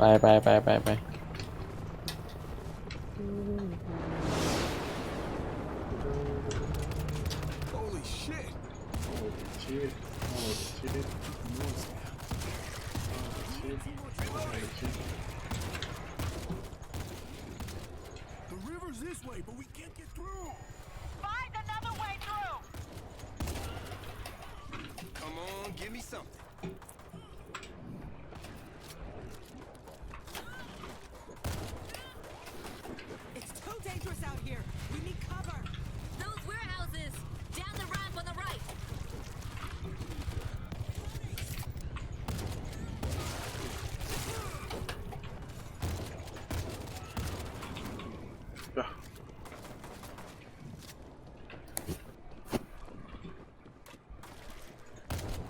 ไปไปไปไปไป Holy shit! ชีวิตโอ้ชีวิตชีวิตชีวิต The river's this way, but we can't get through. Find another way through! Come on, give me something. It's too dangerous out here. We need cover. Those warehouses! Down the ramp on the right! ป่ะ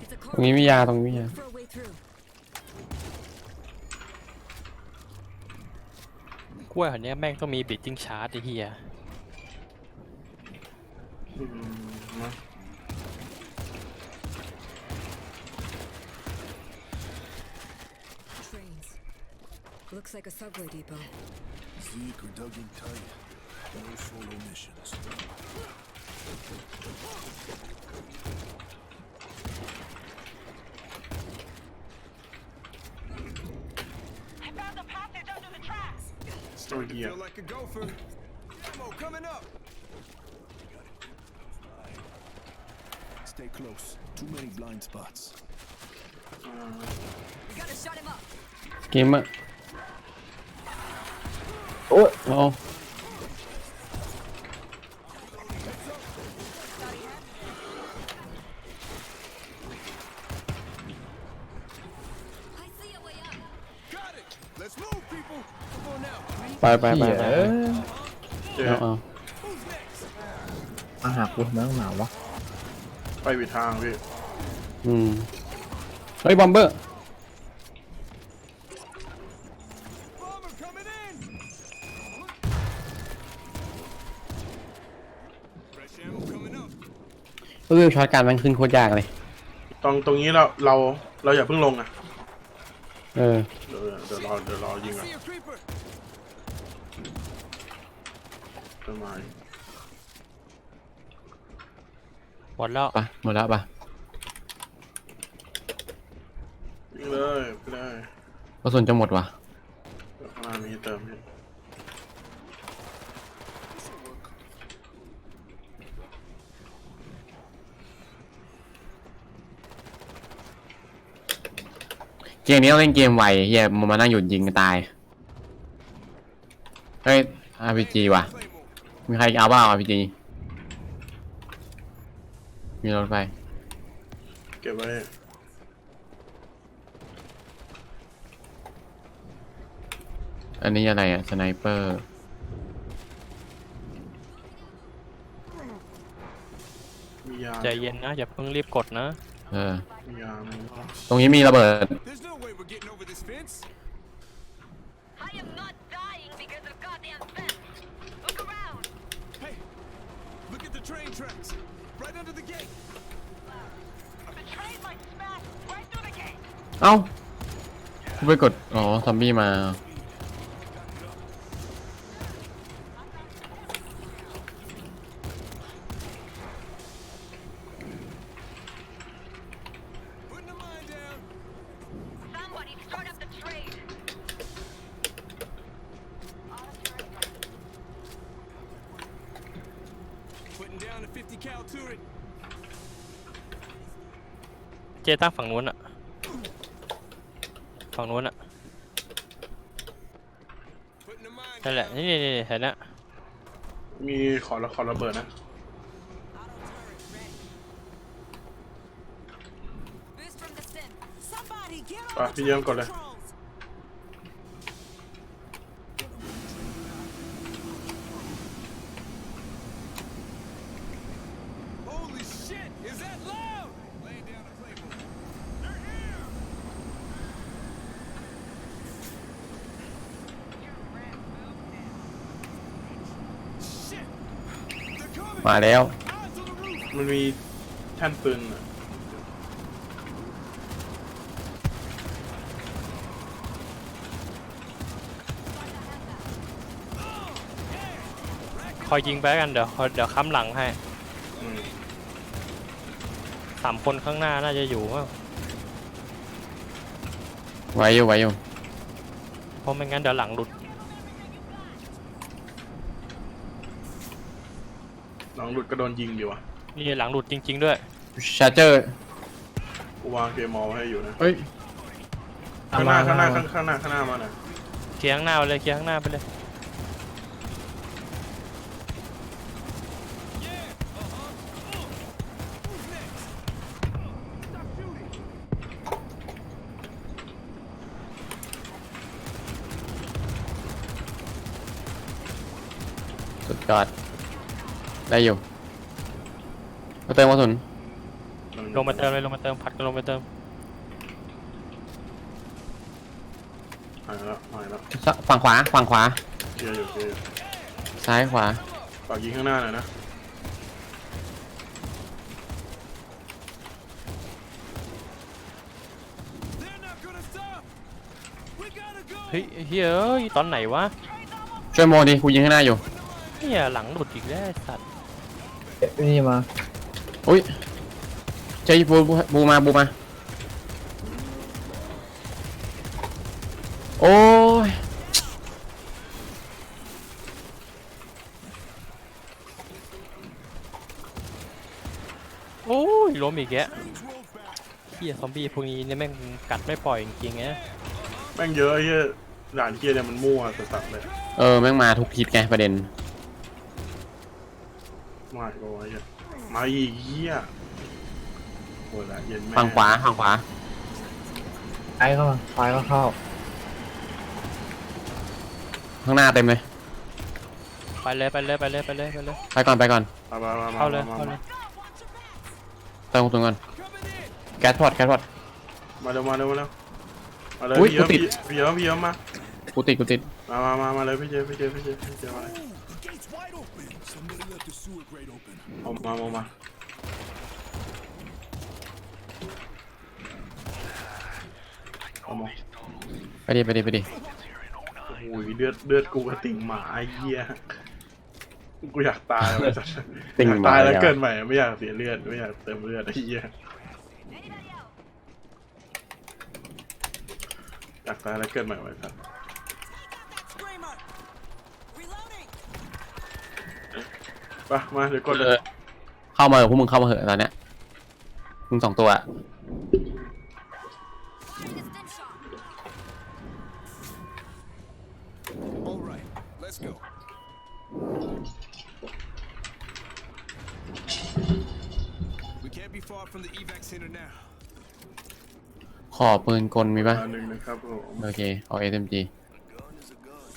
It's a ต รงนี้มียาตรงนี้มียา for a way through. กล้วยแถวเนี้ยแม่งต้องมีบิดจิ้งชาร์จไอ้เหี้ยอืมมา Trains. Looks like a subway depot. Zeke are dug in tight. No solo missions. feel like a gopher. Ammo coming up. Stay close. Too many blind spots. We gotta shut him up. Game. Oh. oh. ไปไปไปเหี้ยไปเอ้ยเจ๊เอาเอา Who's next? มาหากูทำไมต้องหนาววะไปผิดทางพี่อืมเฮ้ยบอมเบอร์ Bomber coming in. Fresh ammo coming up. วิวช็อตการมันขึ้นโคตรยากเลย ตรงตรงนี้เราเราเราอย่าเพิ่งลงอะเออเดี๋ยวเดี๋ยวรอเดี๋ยวรอยิงก่อน See a creeper. ต้นไม้หมดแล้วไปหมดแล้วปะยิงเลยไปเลยกระสุนจะหมดวะเดี๋ยวข้างหน้ามีเติมพี่เกมนี้ต้องเล่นเกมไวเฮียมันมานั่งหยุดยิงกันตาย เฮ้ย RPG ว่ะ Claymore. มีใครเอาบ้าง RPG มีรถไฟเก็บไว้อันนี้อะไรอะสไนเปอร์มียาใจเย็นนะอย่าเพิ่งรีบกดนะ เออ มียามีตรงนี้มีระเบิด There's no way we're getting over this fence. the train tracks. Right under the gate. The train might smash right through the gate! เอ้ากูไปกด อ๋อ ซอมบี้มา เจตั้งฝั่งนู้นอะฝั่งนู้นอะ Putting the mine นั่นแหละ นี่นี่นี่เห็นนะมีขอขอระเบิดนะ Boost from the stim. Somebody get on ไปพี่เยี่ยมก่อนเลย มาแล้ว มันมีแท่นปืนคอยยิงไปกันเดี๋ยวเดี๋ยวค้ำหลังให้อืมสามคนข้างหน้าน่าจะอยู่มั้งไวอยู่ไหวอยู่เพราะไม่งั้นเดี๋ยวหลังหลุด หลังหลุดก็โดนยิงอยู่อะนี่หลังหลุดจริง ๆ ด้วย ชาร์เจอร์กูวางเกมมอลไว้ให้อยู่นะเฮ้ยข้างหน้าข้างหน้าข้างข้างหน้าข้างหน้ามาหน่อยเคลียร์ข้างหน้าไปเลยเคลียร์ข้างหน้าไปเลย สุดยอด ได้อยู่มาเติมกระสุนลงมาเติมเลยลงมาเติมผัดกันลงมาเติมหายแล้วหายแล้วฝั่งขวาฝั่งขวา เคลียร์อยู่เคลียร์อยู่ซ้ายขวา ฝากยิงข้างหน้าหน่อยนะ They're not gonna stop. We gotta go. เฮ้ยเฮ้ยเอ้ยตอนไหนวะช่วยโมดิกูยิงข้างหน้าอยู่ เนี่ยหลังหลุดอีกแล้วไอ้สัตว์ นี่มาอุ้ยเจบูบูบูมาบูมา โอ้ยโอ้ยล้มอีกแกเฮียซอมบี้พวกนี้เนี่ยแม่งกัดไม่ปล่อยจริงๆนะแม่งเยอะไอ้เหี้ยด่านเหี้ยเนี่ยมันมั่วสัสๆเลย เออ แม่งมาทุกทิศไงประเด็น มาอีกแล้วไอ้เหี้ยมาอีกเหี้ยโหดละเย็นแม่ฝั่งขวาฝั่งขวาไอ้เข้ามาไฟก็เข้า ข้างหน้าเต็มเลยไปเลยไปเลยไปเลยไปเลยไปเลยไปก่อนไปก่อนมามามามาเข้าเลยมาเข้ามาเลยเติมกระสุนก่อนแก๊สพอดแก๊สพอด มาเร็วมาเร็วมาเร็วมาเลยอุ๊ยพี่เยอะกูติด พี่เยอะพี่เยอะมากูติดกูติดมามามามาเลยพี่เจพี่เจพี่เจพี่เจมาเลย Gates wide open. Somebody left the sewer grate open. เอามามามาเอามาไปดิไปดิไปดิโอ้ยเลือดเลือดกูกระติ่งหมาไอ้เหี้ยกูอยากตายเลยสัสติ่งอยากหมาตายแล้วเลยอะเกินใหม่ไม่อยากเสียเลือดไม่อยากเติมเลือดไอ้เหี้ย Anybody else? อยากตายแล้วเกินใหม่ไว้สัส Screamer. Reloading. ไปมาเดี๋ยวกดเลเอยอเข้ามาเถอะพวกมึงเข้ามาเหอะตอนเนี้ยมึงสองตัวอะ Fire the stim shot. All right, let's go. We can't be far from the evac center now. ขอปืนกลมีปะอันหนึ่งนะครับผมโอเค เอา SMG A gun is a gun.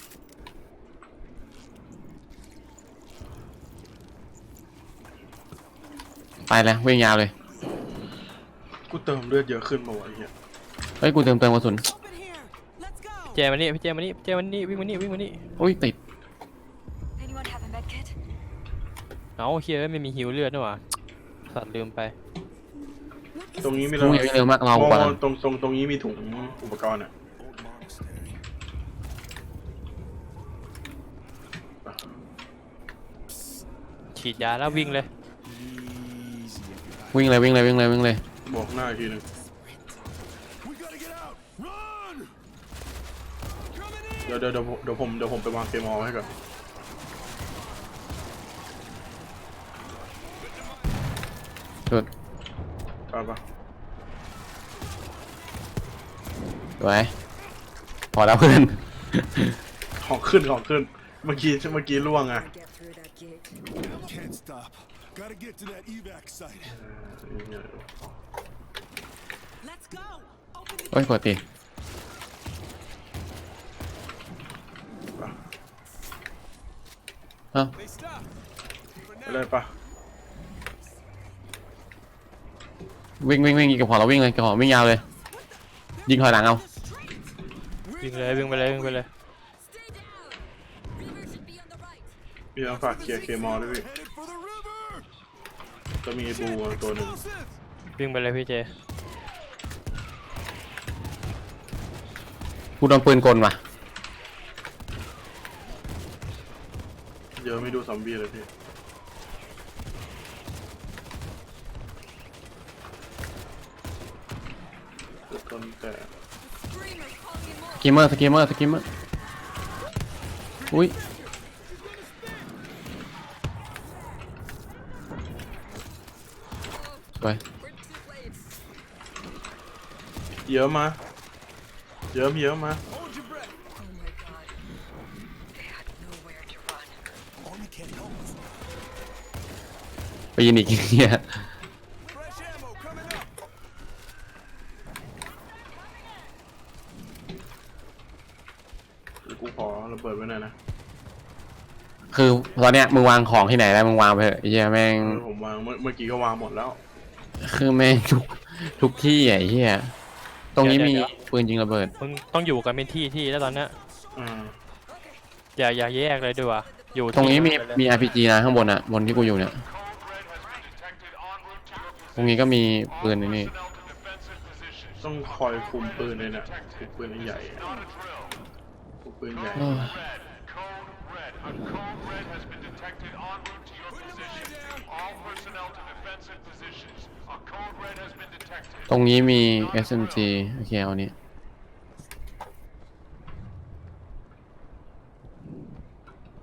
ไปเลยวิ่งยาวเลย กูเติมเลือดเยอะขึ้นมาวะไอ้เหี้ยเฮ้ยกูเติมเติมกระสุน Open here. Let's go. เจมานี่พี่เจมานี่เจมานี่วิ่งมานี่วิ่งมานี่อุ้ยติด Anyone have a med kit? เอาเฮียไม่มีฮิวเลือดด้วยว่ะสัตว์ลืมไป ตรงนี้มีมึงอย่าวิ่งเร็วมากรอกูก่อนโตรงตรงตรงนี้มีถุงอุปกรณ์อะ Old monastery. ฉีดยาแล้ววิ่งเลย Easy, everybody. วิ่งเลยวิ่งเลยวิ่งเลยวิ่งเลยบอกหน้าอีกทีหนึง We gotta get out. Run! เดี๋ยวเดี๋ยวเดี๋ยวผมเดี๋ยวผมเดี๋ยวผมไปวางเกมออให้ก่อนสุดไปปะสวยพอแล้วเพื่อน ของขึ้นของขึ้น เมื่อกี้เมื่อกี้ล่วงอะ Get through that gate. Can't stop. Gotta get to that evac site. Let's go. Open the โอ้ยกดติดเอ้า They stop. For ไป now. เลยปะวิ่งวิ่งวิ่งยิงกับหอเราวิ่งเลยกับหอวิ่งยาวเลย ยิงถอยหลังเอาวิ่งเลยวิ่งไปเลยวิ่งไปเลย Stay down. River should be on the right. พี่ต้องฝากเคลียร์เคมอลด้วยพี่ Headed for the river. จะมีบูตัวหนึ่ง Explosive. วิ่งไปเลยพี่เจ กูโดนปืนกลว่ะ เดี๋ยวไม่ดูซอมบี้เลยพี่ต้นแต่ Screamers calling in more. สกิมเมอร์สกิมเมอร์สกิมเมอร์ อุ้ย สวย We're too late. เยอะมาเยอะเยอะมา Hold your breath. Oh my god. They had nowhere to run. Army can't help us. ไปยินอีกเฮีย Fresh ammo coming up. เดี๋ยวกูขอระเบิดไว้หน่อยนะคือตอนเนี้ยมึงวางของที่ไหนแล้วมึงวางไปเถอะไอ้เฮียแม่ง เออผมวางเมื่อเมื่อกี้ก็วางหมดแล้ว คือแม่งทุกทุกที่อะไอ้เฮียตรงนี้มีปืนยิงระเบิด มึงต้องอยู่กันเป็นที่ที่แล้วตอนเนี้ยอ่าอย่าอย่าแยกเลยดีกว่าอยู่ตรงนี้มีที่เดียวกันเลยมี RPG นะข้างบนอะบนที่กูอยู่เนี่ย ตรงนี้ก็มีปืนในนี่ต้องคอยคุมปืนเลยเนี่ยคุมปืนใหญ่อะคุมปืนใหญ่เออ Code red. A code red has been detected en route to your position. All personnel to defensive positions. A code red has been detected. ตรงนี้มี SMG โอเคเอานี้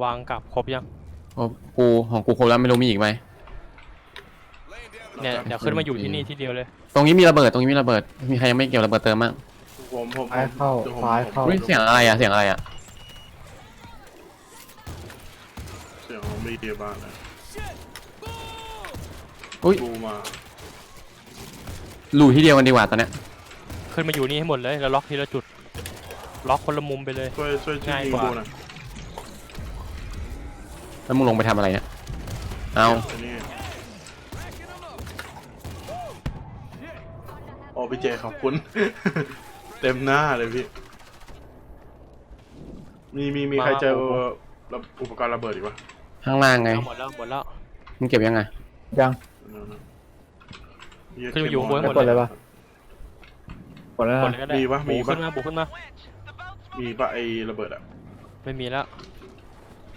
วางกลับครบยัง โอ้กูของกูครบแล้วไม่รู้มีอีกไหม Laying down. เนี่ยเดี๋ยวขึ้นมาอยู่ที่นี่ที่เดียวเลย ตรงนี้มีระเบิดตรงนี้มีระเบิด มีใครยังไม่เกี่ยวระเบิดเติมบ้างผมผมซ้ายเข้าดี๋วผมซ้ายเข้าอุ้ยเสียงอะไรอะเสียงอะไรอะเสียงของมีเดียบ้านนะ Shit. Boom. อุ้ยดูมา หลู่ที่เดียวกันดีกว่าตอนเนี้ยขึ้นมาอยู่นี่ให้หมดเลยแล้วล็อกทีละจุด ล็อกคนละมุมไปเลย ช่วยช่วยช่วยง่ายยิงกว่าดูหน่อยแล้วมึงลงไปทำอะไรเนี่ยเอาอันนี้ Racking them up. โอ้พี่เจขอบคุณ เต็มหน้าเลยพี่ มีมีมีใครเจอระอุปกรณ์ระเบิดอีกปะข้างล่างไงเอาหมดแล้วหมดแล้วมึงเก็บยังไงยังนั่น น่ะขึ้นมาอยู่ข้างบน ไม่กดเลยปะกดแล้วกดนะเลยก็ได้มีปะบุมีกปะขึ้นมาบุกขึ้นมา มีปะไอระเบิดอะไม่มีแล้ว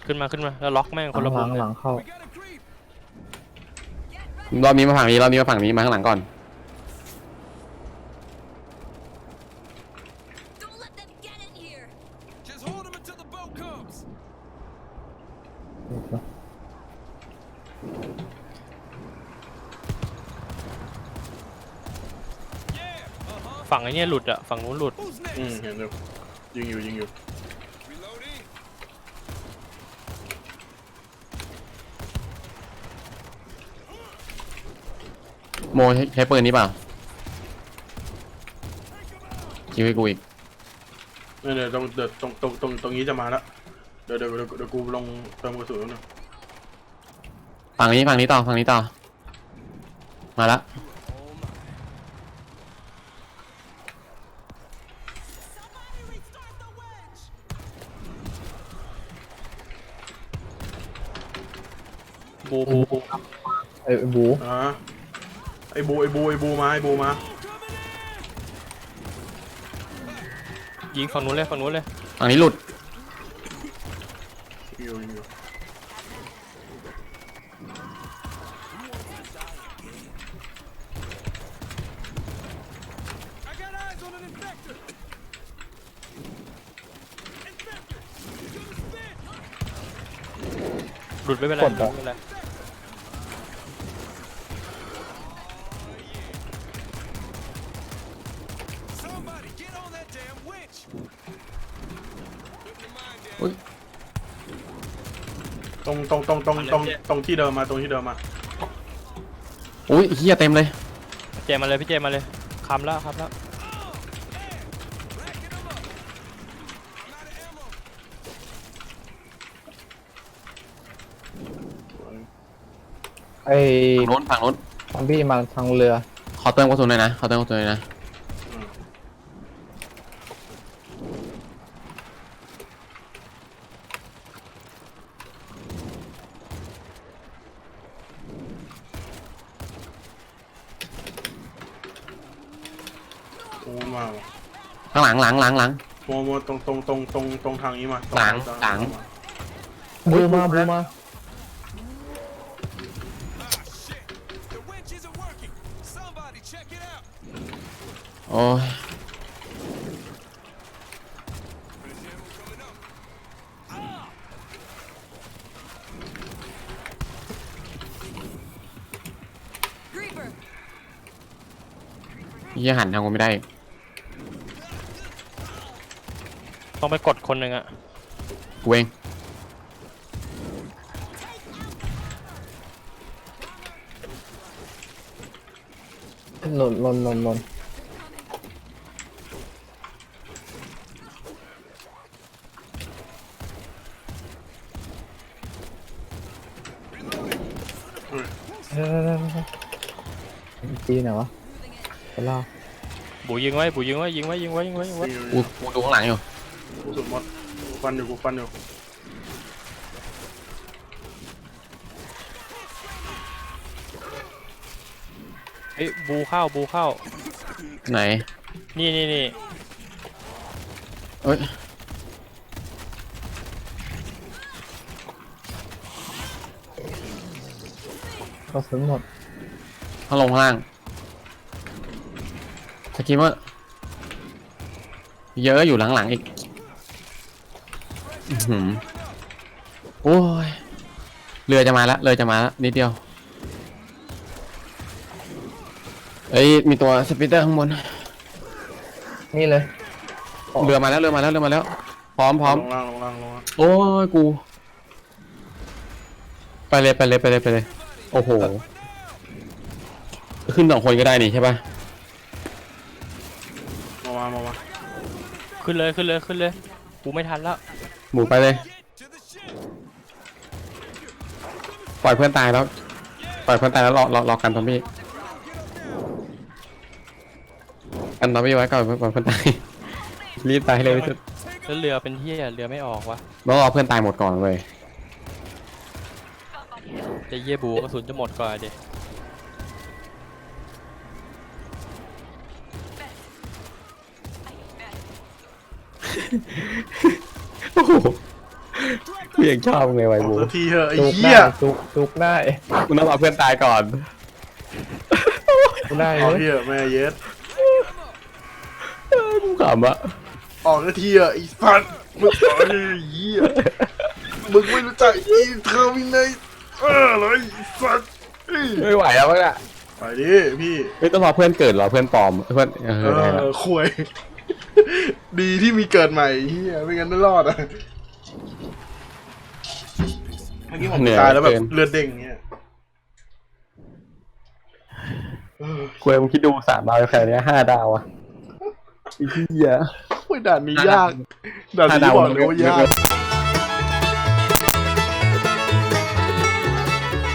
ขึ้นมาขึ้นมาแล้วล็อกแม่งหคนลัละงหมุลัมงเลยหลังเข้า We got a creep. รอบนี้มาฝั่งนี้รอบนี้มาฝั่งนี้มาข้างหลังก่อน ไอ้เนี่ยหลุดอะฝั่งนู้นหลุด Who's อืม next? เห็นอยู่ยิงอยู่ยิงอยู่ Reloading. โมใช้ใช้ปืนนี้เปล่าคิวให้กูอีกเนี่ยเดี๋ยวตรงเดี๋ยวตรงตรงตรงตรงนี้จะมาแล้วเดี๋ยวเดี๋ยวเดี๋ยวเดี๋ยวกูลงเติมกระสุนแล้วนึงฝั่งนี้ฝั่งนี้ต่อฝั่งนี้ต่อ มาละ Somebody บูบูบูไอ้บูอ่าไอบูไอบูไอบูมาไอบูมายิงฝั่งนู้นเลยฝั่งนู้นเลยฝั่งนี้หลุดยิงอยู่ยิงอยู่ I got eyes on an infector. Infector. To the spit. หลุดไม่เป็นไรกดหลุอะ ตรงตรงตรงตรงตรงตรงที่เดิมมาตรงที่เดิมมาอุ้ยเฮียเต็มเลยเจมมาเลยพี่เจมมาเลยคำแล้วครับแล้ว Racking them up. I'm out of ammo. ไอ้ฝั่งโน้นฝั่งโน้นซอมบี้มาทางเรือ ขอเติมกระสุนหน่อยนะ ขอเติมกระสุนหน่อยนะ โอ้มาว่ะข้างหลังหลังหลังหลัง โมโมตรงตรงตรงตรงตรงทางนี้มาหลังตรงหลัง มาบูมาบูมา Ah, shit. The winch isn't working. Somebody check it out. โอ้ย There's ammo coming up. Creeper. เหี้ยหันทางกูไม่ได้ ต้องไปกดคนหนึ่งอะกูเองหล่นหล่นหล่นหล่นเฮ้ยเฮ้ยเฮ้ยเฮ้ยตีไหนวะไปล่าบูยิงไว้บูยิงไว้ยิงไว้ยิงไว้ยิงไว้ยิงไว้ กูกูดูข้างหลังอยู่กู สุดมดกูฟันอยู่กูฟันอยู่เฮ้ยบูเข้าบูเข้า ไหนนี่นี่นี่เอ้ยก็ซึ้งหมดข้างลงข้างล่างสกิมเมอร์เยอะอยู่หลังๆอีกอื้อ หือโอ้ย เรือจะมาแล้วเรือจะมาแล้วนิดเดียว เอ้ย มีตัวสปิเตอร์ข้างบน นี่เลยเรือมาแล้ว เรือมาแล้ว เรือมาแล้ว พร้อมพร้อม ลงล่างลงล่างลงล่างโอ้ยกู ไปเลยไปเลยไปเลยไปเลย โอ้โห ขึ้นสองคนก็ได้นี่ใช่ปะมามามามาขึ้นเลยขึ้นเลยขึ้นเลย กูไม่ทันแล้ว หมูไปเลย Get to the ship. ปล่อยเพื่อนตายแล้ว ปล่อยเพื่อนตายแล้วรอรอรอกันทอมบี้กันทอมบี้ไว้ก่อนปล่อยเพื่อนตาย รีบตายให้เร็วที่สุดแล้วเรือเป็นที่เรือไม่ออกวะต้องรอเพื่อนตายหมดก่อนเลยจะเยี่ยบูกระสุนจะหมดก่อนเด็ โอ้โหกูยังชอบไงไวออกบูสักทีเถอะไอ้จุกเหี้ได้ยจุกจุกได้กูต้องเอาเพื่อนตายก่อนจุกได้ออกเลยทีเถอะแม่เย็ดกูขำอะออกสักทีเถอะไอ้สัตว์มึงออกดิไอ้เหี้ยมึงไม่รู้จักอีเทอร์มินเออเลยไอ้สัตว์เอ้ยไม่ไหวแล้วมั้งอะไปดิพี่ ไม่ต้องรอเพื่อนเกิดรอเพื่อนปลอมเพื่อนเอเออได้ละอควย ดีที่มีเกิดใหม่ไอ้เฮียไม่งั้นไม่รอดอะเมื่อกี้ผมตายแล้วแบบเลือดเด้งเงี้ยเออกูเองคิดดูสามดาวแค่เนี้ยห้าดาวอะไอ้เหี้ยโอ้ยด่านนี้ยาก ด่านนี้บอกเลยว่ายาก